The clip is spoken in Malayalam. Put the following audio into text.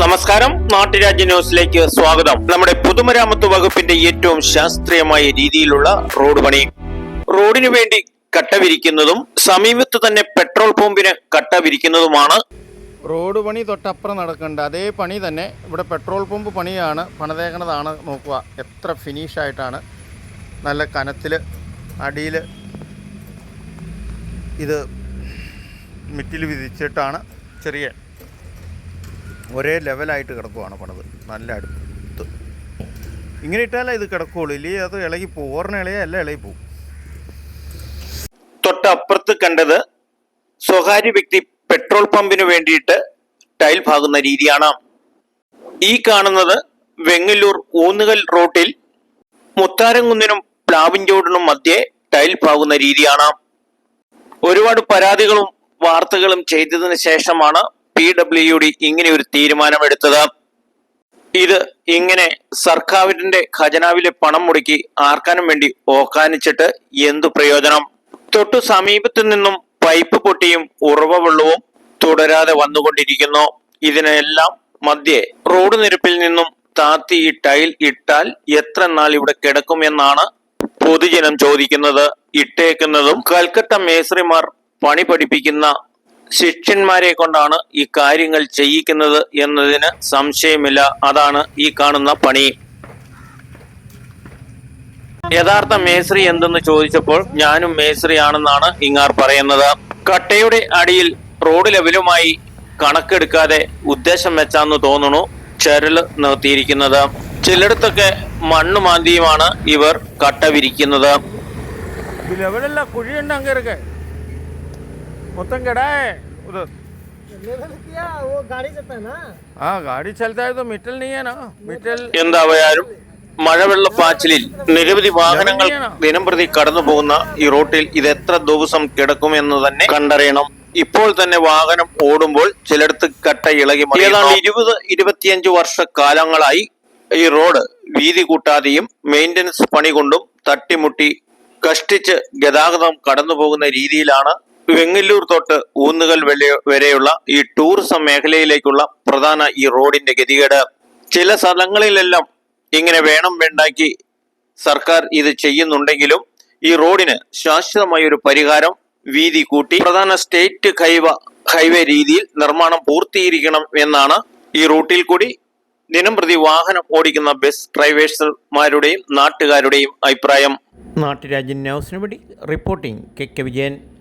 നമസ്കാരം. നാട്ടുരാജ്യ ന്യൂസിലേക്ക് സ്വാഗതം. നമ്മുടെ പൊതുമരാമത്ത് വകുപ്പിന്റെ ഏറ്റവും ശാസ്ത്രീയമായ രീതിയിലുള്ള റോഡ് പണി. റോഡിനു വേണ്ടി കട്ട വിരിക്കുന്നതും സമീപത്ത് തന്നെ പെട്രോൾ പമ്പിന് കട്ട വിരിക്കുന്നതുമാണ് റോഡ് പണി തൊട്ടപ്പുറം നടക്കേണ്ട അതേ പണി തന്നെ ഇവിടെ പെട്രോൾ പമ്പ് പണിയാണ് പണിതേക്കണതാണ് നോക്കുക. എത്ര ഫിനിഷായിട്ടാണ് നല്ല കനത്തിൽ അടിയിൽ ഇത് മിറ്റിൽ വിധിച്ചിട്ടാണ് ചെറിയ ഒരേ ലെവലായിട്ട് കിടക്കുവാണ് പണിത്. നല്ല അടുത്ത്. ഇങ്ങനെ ഇട്ടാലേ ഇത് കിടക്കുകയുള്ളൂ ഇല്ലെങ്കിൽ അത് ഇളകി പോകും ഓർണ ഇളയ ഇളകി പോകും തൊട്ടപ്പുറത്ത് കണ്ടത് സ്വകാര്യ വ്യക്തി പെട്രോൾ പമ്പിന് വേണ്ടിയിട്ട് ടൈൽ ഭാഗുന്ന രീതിയാണ്. ഈ കാണുന്നത് വെങ്ങല്ലൂർ ഊന്നുകൽ റോട്ടിൽ മുത്താരംകുന്നിനും പ്ലാവിൻചോടിനും മധ്യേ ടൈൽ പാകുന്ന രീതിയാണ്. ഒരുപാട് പരാതികളും വാർത്തകളും ചെയ്തതിന് ശേഷമാണ് പി ഡബ്ല്യു ഡി ഇങ്ങനെ ഒരു തീരുമാനമെടുത്തത്. ഇത് ഇങ്ങനെ സർക്കാരിന്റെ ഖജനാവിലെ പണം മുടക്കി ആർക്കാനും വേണ്ടി ഓക്കാനിച്ചിട്ട് എന്തു പ്രയോജനം? തൊട്ടു സമീപത്തു നിന്നും പൈപ്പ് പൊട്ടിയും ഉറവ വെള്ളവും തുടരാതെ വന്നുകൊണ്ടിരിക്കുന്നു. ഇതിനെല്ലാം മധ്യേ റോഡ് നിരപ്പിൽ നിന്നും താത്തി ഈ ടൈൽ ഇട്ടാൽ എത്ര നാൾ ഇവിടെ കിടക്കുമെന്നാണ് പൊതുജനം ചോദിക്കുന്നത്. ഇട്ടേക്കുന്നതും കൽക്കട്ട മേസ്രിമാർ പണി പഠിപ്പിക്കുന്ന ശിഷ്യന്മാരെ കൊണ്ടാണ് ഈ കാര്യങ്ങൾ ചെയ്യിക്കുന്നത് എന്നതിന് സംശയമില്ല. അതാണ് ഈ കാണുന്ന പണി. യഥാർത്ഥ മേശ്രി എന്തെന്ന് ചോദിച്ചപ്പോൾ ഞാനും മേശ്രിയാണെന്നാണ് ഇങ്ങാർ പറയുന്നത്. കട്ടയുടെ അടിയിൽ റോഡ് ലെവലുമായി കണക്കെടുക്കാതെ ഉദ്ദേശം വെച്ചാന്ന് തോന്നുന്നു ചരൽ നിർത്തിയിരിക്കുന്നത്. ചിലയിടത്തൊക്കെ മണ്ണ് മാന്തിയുമാണ് ഇവർ കട്ട വിരിക്കുന്നത്. കുഴിയുണ്ട് അങ്ങേരൊക്കെ? ഒറ്റങ്ങടയ ഒരു ലെവൽ किया वो गाड़ी जाता है ना हां गाड़ी चलता మొత్తం గడా ആ ഗാഡി ചലത്തായത് മിറ്റൽ നീയാണോ മിറ്റൽ എന്താവയാലും മഴവെള്ളപ്പാച്ചിലിൽ നിരവധി വാഹനങ്ങൾ ദിനംപ്രതി കടന്നു പോകുന്ന ഈ റോട്ടിൽ ഇത് എത്ര ദിവസം കിടക്കുമെന്ന് തന്നെ കണ്ടറിയണം. ഇപ്പോൾ തന്നെ വാഹനം ഓടുമ്പോൾ ചിലടത്ത് കട്ട ഇളകി ഏതാണ്ട് ഇരുപത് ഇരുപത്തിയഞ്ച് വർഷ കാലങ്ങളായി ഈ റോഡ് വീതി കൂട്ടാതെയും മെയിന്റനൻസ് പണി കൊണ്ടും തട്ടിമുട്ടി കഷ്ടിച്ച് ഗതാഗതം കടന്നു പോകുന്ന രീതിയിലാണ് വെങ്ങല്ലൂർ തൊട്ട് ഊന്നുകൽ വെള്ള- വരെയുള്ള ഈ ടൂറിസം മേഖലയിലേക്കുള്ള പ്രധാന ഈ റോഡിന്റെ ഗതികേട്. ചില സ്ഥലങ്ങളിലെല്ലാം ഇങ്ങനെ വേണം വേണ്ടാക്കി സർക്കാർ ഇത് ചെയ്യുന്നുണ്ടെങ്കിലും ഈ റോഡിന് ശാശ്വതമായ ഒരു പരിഹാരം വീതി കൂട്ടി പ്രധാന സ്റ്റേറ്റ് ഹൈവ ഹൈവേ രീതിയിൽ നിർമ്മാണം പൂർത്തീകരിക്കണം എന്നാണ് ഈ റൂട്ടിൽ കൂടി ദിനംപ്രതി വാഹനം ഓടിക്കുന്ന ബസ് ഡ്രൈവേഴ്സുമാരുടെയും നാട്ടുകാരുടെയും അഭിപ്രായം. നാട്ടുരാജ്യൻ ന്യൂസിന് വേണ്ടി റിപ്പോർട്ടിംഗ് കെ. കെ. വിജയൻ.